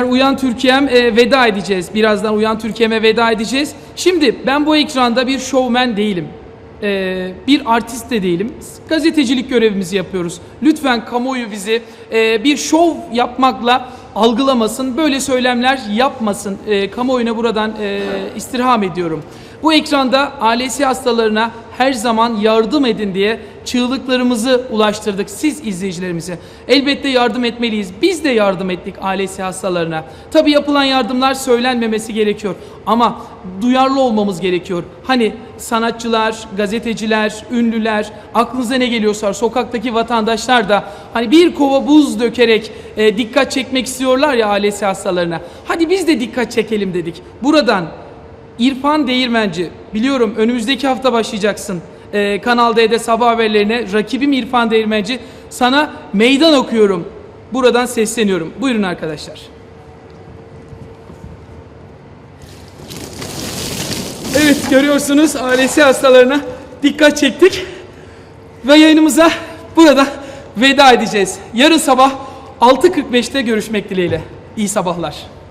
Uyan Türkiye'm e, veda edeceğiz. Birazdan Uyan Türkiye'me veda edeceğiz. Şimdi ben bu ekranda bir şovmen değilim. E, bir artist de değilim. Gazetecilik görevimizi yapıyoruz. Lütfen kamuoyu bizi e, bir şov yapmakla algılamasın. Böyle söylemler yapmasın. E, kamuoyuna buradan e, istirham ediyorum. Bu ekranda ALS hastalarına her zaman yardım edin diye çığlıklarımızı ulaştırdık siz izleyicilerimize. Elbette yardım etmeliyiz. Biz de yardım ettik ALS hastalarına. Tabi yapılan yardımlar söylenmemesi gerekiyor ama duyarlı olmamız gerekiyor. Hani sanatçılar, gazeteciler, ünlüler, aklınıza ne geliyorsa sokaktaki vatandaşlar da hani bir kova buz dökerek e, dikkat çekmek istiyorlar ya ALS hastalarına. Hadi biz de dikkat çekelim dedik. Buradan İrfan Değirmenci, biliyorum önümüzdeki hafta başlayacaksın. Ee, Kanal D'de sabah haberlerine rakibim İrfan Değirmenci sana meydan okuyorum. Buradan sesleniyorum. Buyurun arkadaşlar. Evet görüyorsunuz ALS hastalarına dikkat çektik. Ve yayınımıza burada veda edeceğiz. Yarın sabah 6.45'te görüşmek dileğiyle. İyi sabahlar.